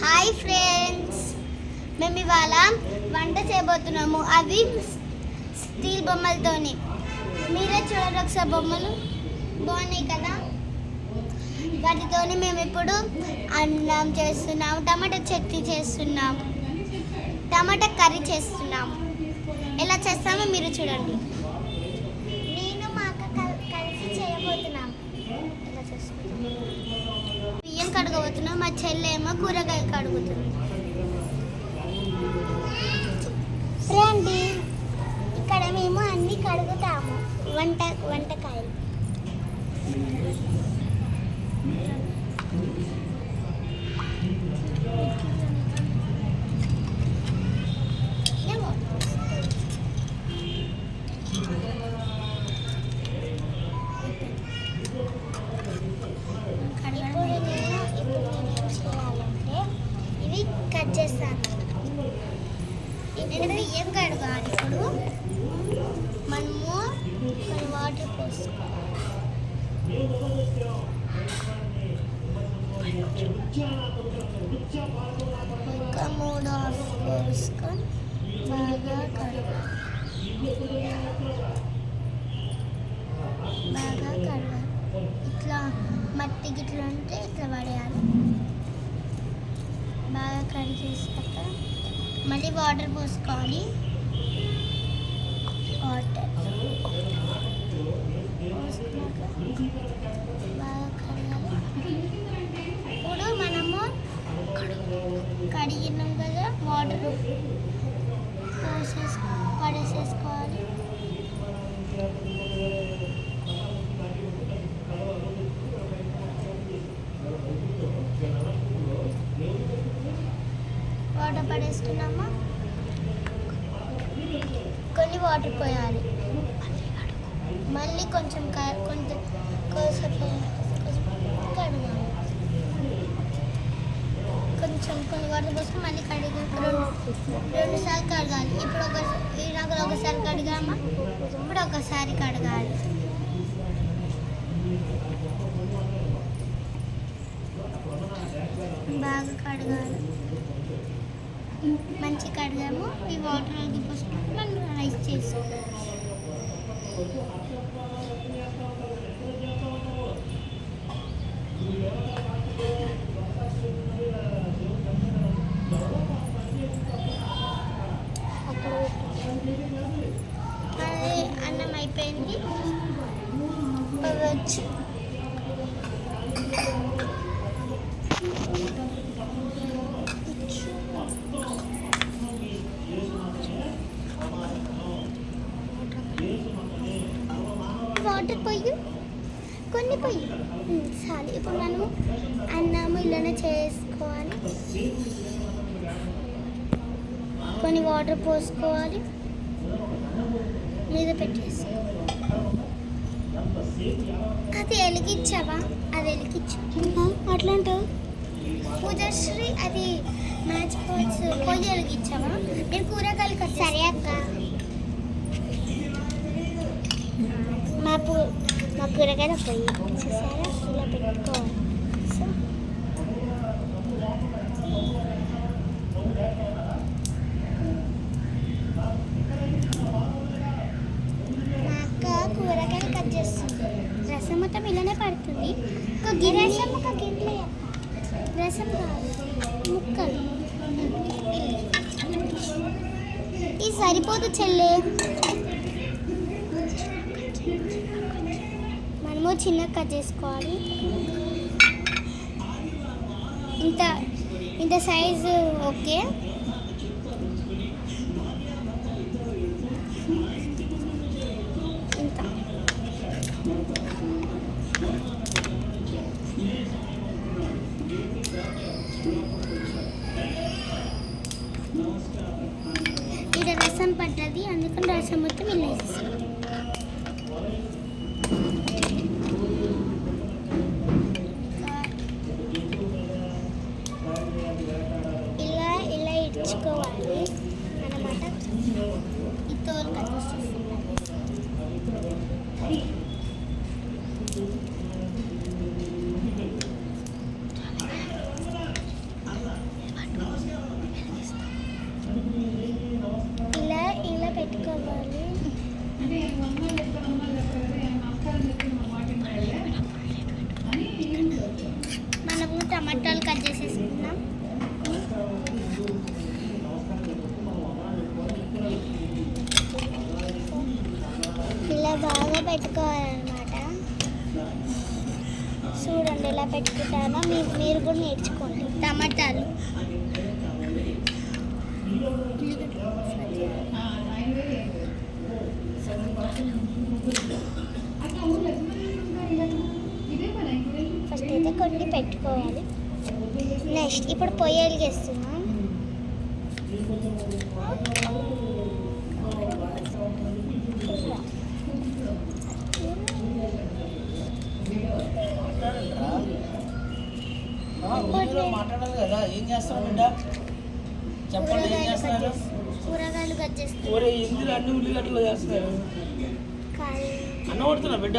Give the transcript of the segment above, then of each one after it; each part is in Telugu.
హాయ్ ఫ్రెండ్స్ మేము ఇవాళ వంట చేయబోతున్నాము. అవి స్టీల్ బొమ్మలతోని. మీరే చూడండి ఒకసారి బొమ్మలు. బాగున్నాయి కదా? వాటితోని మేము ఇప్పుడు అన్నం చేస్తున్నాము టమాటా చట్నీ చేస్తున్నాము టమాటా కర్రీ చేస్తున్నాము. ఎలా చేస్తామో మీరు చూడండి నేను మా అక్క కల్- కలిసి చేయబోతున్నాం ఎలా చేసుకుంటాం బియ్యం మా చెల్లె కూరగాయలు కడుగుతుంది రండి ఇక్కడ మేము అన్ని కడుగుతాము వంట వంటకాయలు ఏమో. ఇప్పుడు నేను ఇప్పుడు నేను ఏం చేయాలంటే ఇవి కట్ చేస్తాను నేను బియ్యం కడగాలి ఇప్పుడు మనము కొన్ని వాటర్ పోసుకోవాలి ఇంకా మూడు ఆఫ్ పోసుకొని బాగా కడగాలి బాగా కడగాలి ఇట్లా మట్టి గిట్లా ఉంటే ఇట్లా పడేయాలి. బాగా కడిగేసాక మళ్ళీ వాటర్ పోసుకోవాలి. వాటర్ పోసుకున్నాక బాగా కడగాలి. ఇప్పుడు మనము కడిగినాం కదా వాటర్ వాటర్ కొన్ని వాటర్ పోయాలి. మళ్ళీ కొంచెం క- కొంచెం కోసేపు కడగాలి. కొంచెం కొన్ని వాటర్ కోసం మళ్ళీ కడిగి రెండు సార్లు కడగాలి. ఇప్పుడు ఒక ఈనాకలు ఒకసారి కడిగామా? ఇప్పుడు ఒకసారి కడగాలి. బాగా కడగాలి. మంచి కడదాము ఈ వాటర్ పోసుకుంటే మనం రైస్ చేసుకోవాలి అన్నం అయిపోయింది వాటర్ పొయ్యి కొన్ని పొయ్యి చాలు. ఇప్పుడు మనము అన్నము ఇలానే చేసుకోవాలి. కొన్ని వాటర్ పోసుకోవాలి. మీద పెట్టేసి అది వెలిగించావా? అది వెలిగించు. అట్లా అంటావు పూజశ్రీ అది మ్యాచ్ బాక్స్ పొయ్యి వెలిగించావా? నేను కూరగాయలు సరే అక్క. మా పూ మా కూరగాయల పొయ్యి చూసారా ఇలా పెట్టుకోవాలి సో మా అక్క కూరగాయలు కట్ చేస్తుంది రసం మొత్తం ఇలానే పడుతుంది ఒక రసం ఒక గిన్నె రసం కాదు ముక్కలు ఇది సరిపోదు చెల్లె ఏమో చిన్న కట్ చేసుకోవాలి. ఇంత ఇంత సైజు ఓకే ఇంత ఇది రసం పడ్డది అందుకని రసం మొత్తం ఇలా వేసేసాం ఇలా ఇలా ఇడ్చుకోవాలి అన్నమాట ఈ తోలు కట్ చేసేసి బాగా పెట్టుకోవాలన్నమాట. చూడండి ఎలా పెట్టుకుంటానో మీ మీరు కూడా నేర్చుకోండి. టమాటాలు. ఫస్ట్ అయితే కొన్ని పెట్టుకోవాలి. నెక్స్ట్ ఇప్పుడు పొయ్యి చేస్తున్నాం. చేస్తారు బిడ్డ చెప్పండి ఏం చేస్తున్నారు? కూరగాయలు కట్ ఒరే ఇందులో అన్ని ఉల్లిగడ్డలు చేస్తున్నారు? అన్నం కొడుతున్నా బిడ్డ?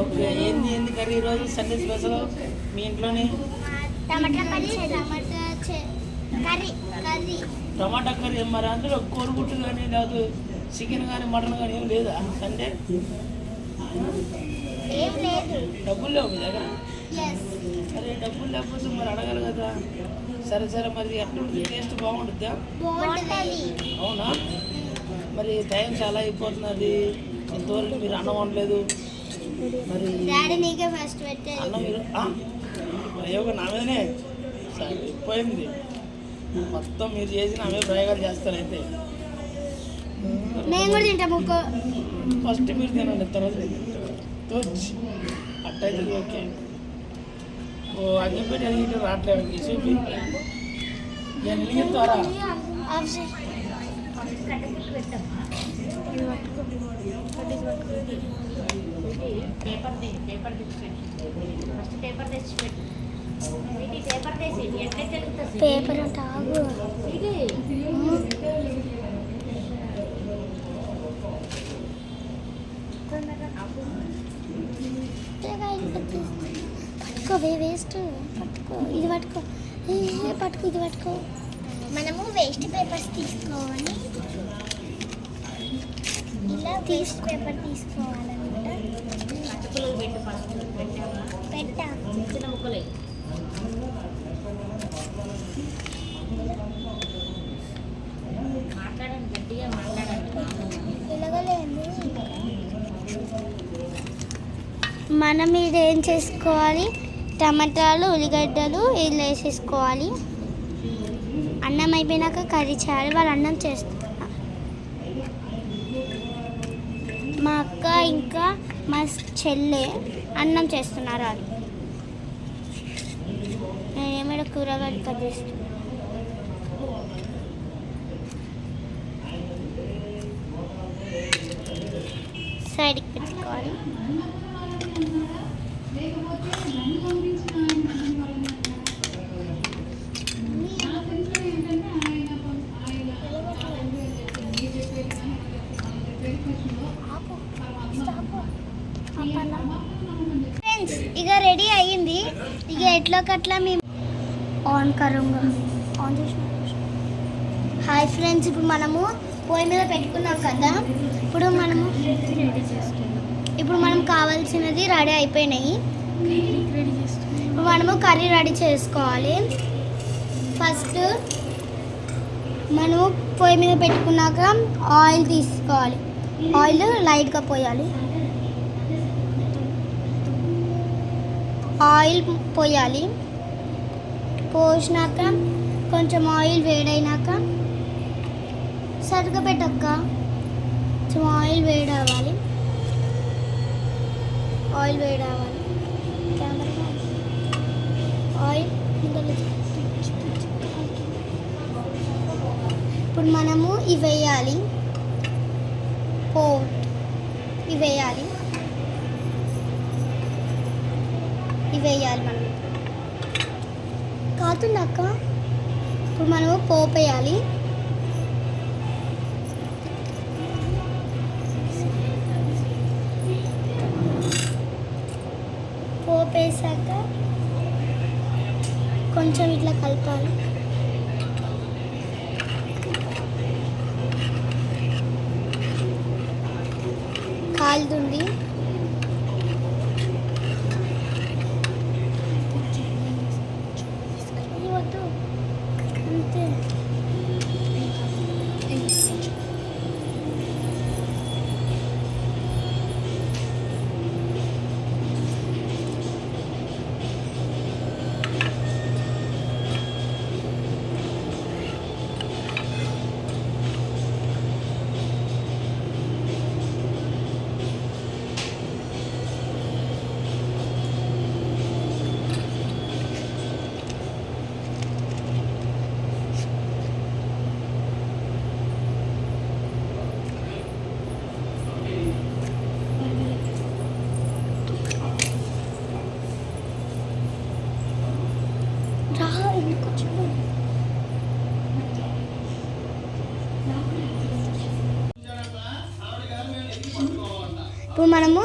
ఓకే ఏంది ఏంది కర్రీ ఈరోజు? సండే స్పెషల్ మీ ఇంట్లోనే? Tomato curry curry. Tomato curry మరి? అందులో కోడిగుడ్డు కానీ లేదు చికెన్ కానీ మటన్ కానీ ఏం లేదా? సండే? డబ్బులు లేవు మీ దగ్గర అరే డబ్బులు లేకపోతే మరి అడగాలి కదా. సరే సరే మరి ఎట్లుంటుంది టేస్ట్ బాగుంటుందా? అవునా? మరి టైం చాలా అయిపోతున్నది. ఇంతవరకు మీరు అన్నం వండలేదు. మరి అన్నం మీరు? ప్రయోగం నా మీదనే సరిపోయింది మొత్తం మీరు చేసి నా మీద ప్రయోగాలు చేస్తారు అయితే. ఫస్ట్ మీరు తినండి తర్వాత. తోచ్ అట్టయితే ఓకే ఓ అగ్గిపెట్టి అడిగితే రావట్లేదు చూపి ఎన్ని త్వర ఆఫ్ చేయి. పేపర్ తే పేపర్ తెచ్చిపెట్టు ఫస్ట్ పేపర్ తెచ్చిపెట్టు ఇది పేపర్ తెచ్చి ఎట్లా తెలుగుతుంది పేపర్ అంటే ఆగు ఇది పట్టుకోవే వేస్ట్ పట్టుకో ఇది పట్టుకో. ఏ పట్టుకో ఇది పట్టుకో. మనము వేస్ట్ పేపర్స్ తీసుకోవాలి. ఇలా వేస్ట్ పేపర్ తీసుకోవాలన్నమాట. పెట్టు మాట్లాడండి గట్టిగా మాట్లాడండి. మనం ఇది ఏం చేసుకోవాలి? టమాటాలు ఉల్లిగడ్డలు ఇలా వేసేసుకోవాలి. అన్నం అయిపోయినాక కర్రీ చేయాలి. వాళ్ళు అన్నం చేస్తున్నారు. మా అక్క ఇంకా మా చెల్లె అన్నం చేస్తున్నారు వాళ్ళు. నేనేమైనా కూరగాయలు కట్ చేస్తున్నాను సైడ్కి పెట్టుకోవాలి ఫ్రెండ్స్ ఇక రెడీ అయ్యింది ఇక ఎట్లోకట్లా మేము ఆన్ కరుంగా. ఆన్ చేసిన హాయ్ ఫ్రెండ్స్ ఇప్పుడు మనము పొయ్యి మీద పెట్టుకున్నాం కదా. ఇప్పుడు మనము ఇప్పుడు మనం కావాల్సినది రెడీ అయిపోయినాయి. ఇప్పుడు మనము కర్రీ రెడీ చేసుకోవాలి. ఫస్ట్ మనము పొయ్యి మీద పెట్టుకున్నాక ఆయిల్ తీసుకోవాలి. ఆయిల్ లైట్గా పోయాలి. ఆయిల్ పోయాలి. పోసినాక కొంచెం ఆయిల్ వేడైనాక సరిగ్గా పెట్టక్క. కొంచెం ఆయిల్ వేడవ్వాలి. ఆయిల్ వేడవ్వాలి. ఆయిల్ ఇప్పుడు మనము ఇవి వేయాలి. పోట్. ఇవి వేయాలి. ఇవి వేయాలి మనం. కాతుందక్క ఇప్పుడు మనము పోపు వేయాలి పోపు వేసాక కొంచెం ఇట్లా కలపాలి కాలుతుంది ఇది వద్దు అంతే ఇప్పుడు మనము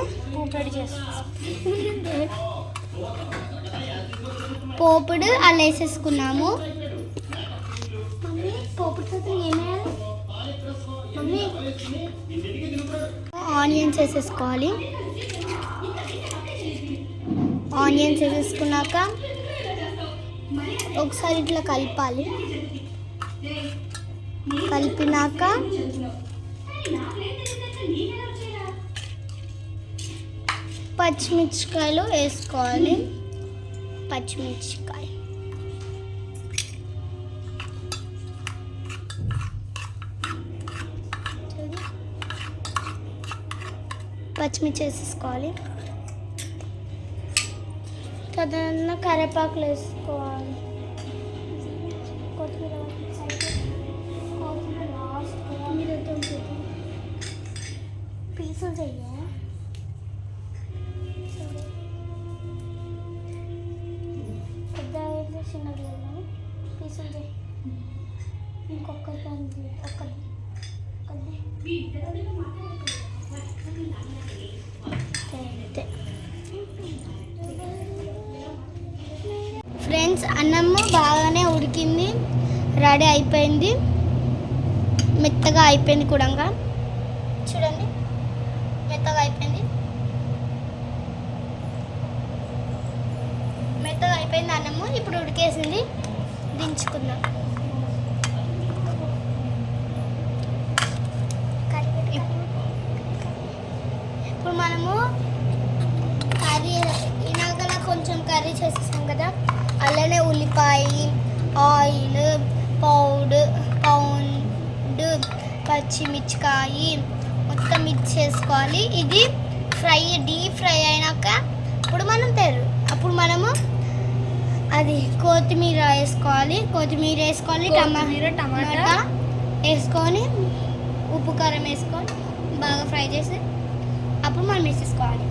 చేస్తాం. పోపుడు అలా వేసేసుకున్నాము మమ్మీ పోపుడు కోసం ఏమేయాలి? మమ్మీ. ఆనియన్స్ వేసేసుకోవాలి. ఆనియన్స్ వేసేసుకున్నాక ఒకసారి ఇట్లా కలపాలి. కలిపినాక పచ్చిమిర్చికాయలు వేసుకోవాలి. పచ్చిమిర్చికాయ. పచ్చిమిర్చి వేసేసుకోవాలి. తదన కరివేపాకులు వేసుకోవాలి. కొత్తిమీర ఫ్రెండ్స్ అన్నము బాగానే ఉడికింది రెడీ అయిపోయింది. మెత్తగా అయిపోయింది కూడా చూడండి మెత్తగా అయిపోయింది. మెత్తగా అయిపోయింది అన్నము ఇప్పుడు ఉడికేసింది. దించుకుందాం ఇప్పుడు మనము కర్రీ ఇనాకలా కొంచెం కర్రీ చేసేసాం కదా అలానే ఉల్లిపాయ ఆయిల్ పౌడర్ పౌండ్ పచ్చిమిర్చికాయ మొత్తం మిక్స్ చేసుకోవాలి. ఇది ఫ్రై డీప్ ఫ్రై అయినాక ఇప్పుడు మనం తెరు అప్పుడు మనము అది కొత్తిమీర వేసుకోవాలి. కొత్తిమీర వేసుకోవాలి కొత్తిమీర, టమాటా. టమాటా వేసుకొని ఉప్పు కారం వేసుకొని బాగా ఫ్రై చేసి అప్పుడు మనం వేసేసుకోవాలి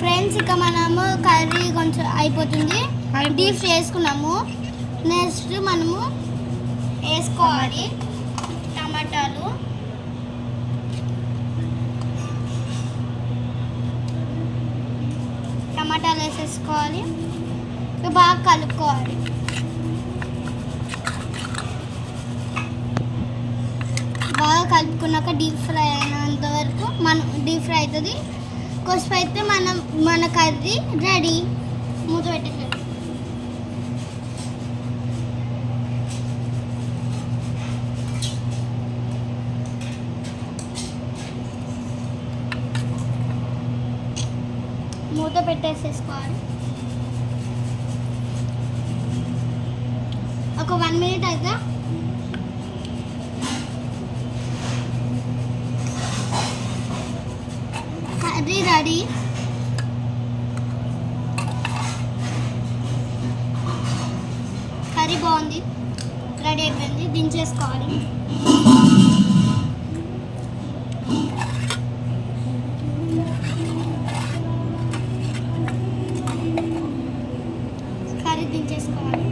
ఫ్రెండ్స్ ఇక మనము కర్రీ కొంచెం అయిపోతుంది. డీప్ ఫ్రై చేసుకున్నాము. నెక్స్ట్ మనము వేసుకోవాలి టమాటాలు. టమాటాలు వేసేసుకోవాలి. ఇక బాగా కలుపుకోవాలి. బాగా కలుపుకున్నాక డీప్ ఫ్రై అయినంత వరకు మనం డీప్ ఫ్రై అవుతుంది. కొద్దిసేపు అయితే మనం మన కర్రీ రెడీ. మూత పెట్టేసాడు మూత పెట్టేసేసుకోవాలి. ఒక వన్ మినిట్ అయితే కర్రీ కర్రీ బాగుంది. రెడీ అయిపోయింది. దించేసుకోవాలి. కర్రీ దించేసుకోవాలి.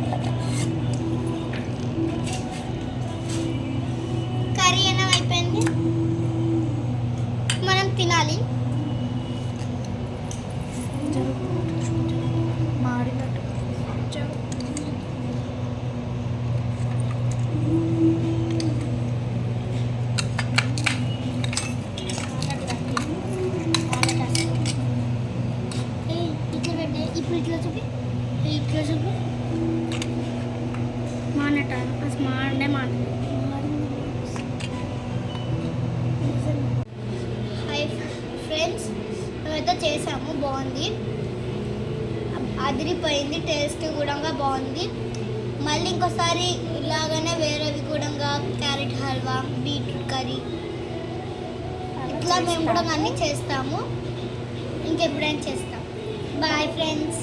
మానట అసలు మాడే మాట హాయ్ ఫ్రెండ్స్ మేమైతే చేసాము. బాగుంది. అదిరిపోయింది. టేస్ట్ కూడా బాగుంది. మళ్ళీ ఇంకోసారి ఇలాగనే వేరేవి కూడా క్యారెట్ హల్వా బీట్రూట్ కర్రీ. ఇట్లా మేము కూడా అన్నీ చేస్తాము. ఇంకెప్పుడైనా చేస్తాం. Bye friends